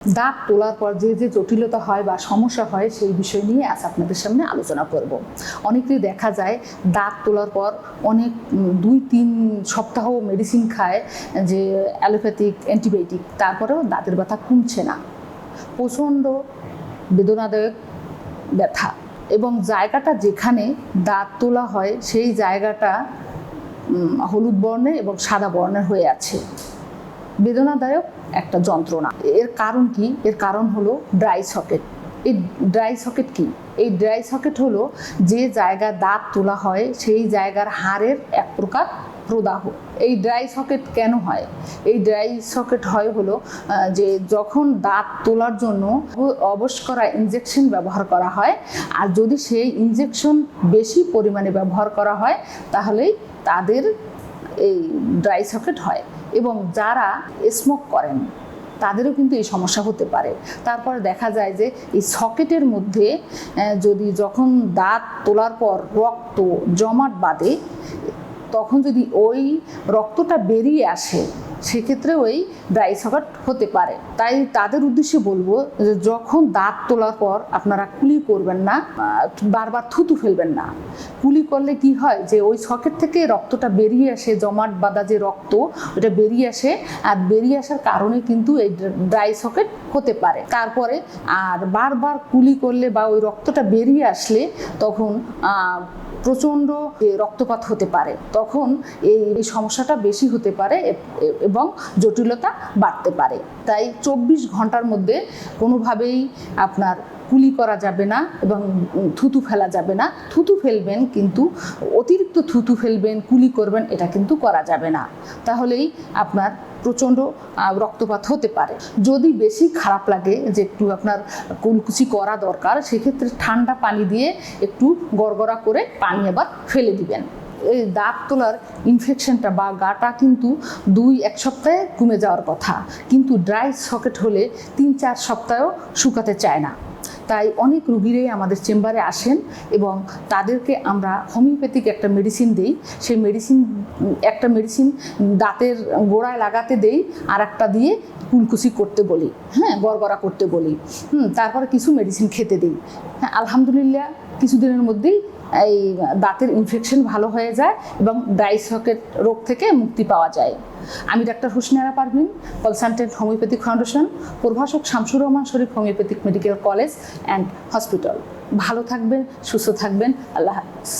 দাঁত তোলার পর যে যে জটিলতা হয় বা সমস্যা হয় সেই বিষয় নিয়ে আজ আপনাদের সামনে আলোচনা করব। অনেকেই দেখা যায় দাঁত তোলার পর অনেক দুই, তিন সপ্তাহ মেডিসিন খায় যে অ্যালোপ্যাথিক অ্যান্টিবায়োটিক তারপরেও দাঁতের ব্যথা কমছে না। প্রচণ্ড বেদনাদায়ক ব্যথা এবং জায়গাটা যেখানে দাঁত তোলা হয় সেই জায়গাটা হলুদ বর্ণের এবং সাদা বর্ণের হয়ে আছে। বেদনাদায়ক একটা যন্ত্রণা। এর কারণ কি? এর কারণ হলো ড্রাই সকেট এই ড্রাই সকেট কি? এই ড্রাই সকেট হলো যে জায়গা দাঁত তোলা হয়, সেই জায়গার হাড়ের এক প্রকার প্রদাহ। এই ড্রাই সকেট কেন হয়? এই ড্রাই সকেট হয় হলো যে যখন দাঁত তোলার জন্য অবশ করা ইঞ্জেকশন ব্যবহার করা হয়, আর যদি সেই ইনজেকশন বেশি পরিমাণে ব্যবহার করা হয়, তাহলেই তাদের এই ড্রাই সকেট হয় এবং যারা স্মোক করেন, তাদেরও কিন্তু এই সমস্যা হতে পারে। তারপর দেখা যায় যে এই সকেটের মধ্যে যদি যখন দাঁত তোলার পর রক্ত জমাট বাঁধে, তখন যদি ওই রক্তটা বেরিয়ে আসে সেক্ষেত্রে ওই ড্রাই সকেট হতে পারে। তাই তাদের উদ্দেশ্যে বলব যে যখন দাঁত তোলার পর আপনারা কুলি করবেন না বারবার থুতু ফেলবেন না। কুলি করলে কি হয় যে ওই সকেট থেকে রক্তটা বেরিয়ে আসে, জমাট বাঁধা যে রক্ত, ওটা বেরিয়ে আসে, আর বেরিয়ে আসার কারণে কিন্তু এই ড্রাই সকেট হতে পারে। তারপরে আর বারবার কুলি করলে বা ওই রক্তটা বেরিয়ে আসলে তখন প্রচণ্ড রক্তপাত হতে পারে। তখন এই সমস্যাটা বেশি হতে পারে এবং জটিলতা বাড়তে পারে। তাই চব্বিশ ঘণ্টার মধ্যে কোনোভাবেই আপনার কুলি করা যাবে না এবং থুতু ফেলা যাবে না। থুতু ফেলবেন কিন্তু, অতিরিক্ত থুতু ফেলবেন কুলি করবেন, এটা কিন্তু করা যাবে না। তাহলেই আপনার প্রচণ্ড রক্তপাত হতে পারে। যদি বেশি খারাপ লাগে যে একটু আপনার কুলকুচি করা দরকার, সেক্ষেত্রে ঠান্ডা পানি দিয়ে একটু গড়গড়া করে পানি আবার ফেলে দিবেন। এই দাঁত তোলার ইনফেকশনটা বা গাটা কিন্তু দুই, এক সপ্তাহে কমে যাওয়ার কথা। কিন্তু ড্রাই সকেট হলে তিন, চার সপ্তাহেও শুকাতে চায় না। তাই অনেক রুগীরাই আমাদের চেম্বারে আসেন এবং তাদেরকে আমরা হোমিওপ্যাথিক একটা মেডিসিন দিই। সেই মেডিসিন একটা মেডিসিন দাঁতের গোড়ায় লাগাতে দেই আর একটা দিয়ে কুলকুচি করতে বলি। হ্যাঁ গড়গড়া করতে বলি। হুম, তারপরে কিছু মেডিসিন খেতে দিই। হ্যাঁ আলহামদুলিল্লাহ, কিছুদিনের মধ্যেই এই দাঁতের ইনফেকশন ভালো হয়ে যায় এবং ড্রাই সকেট রোগ থেকে মুক্তি পাওয়া যায়। আমি doctor Husnara Parvin consultant homeopathic foundation প্রভাষক Shamsur Rahman Sharif homeopathic medical college and hospital ভালো থাকবেন, সুস্থ থাকবেন, আল্লাহ হাফিজ।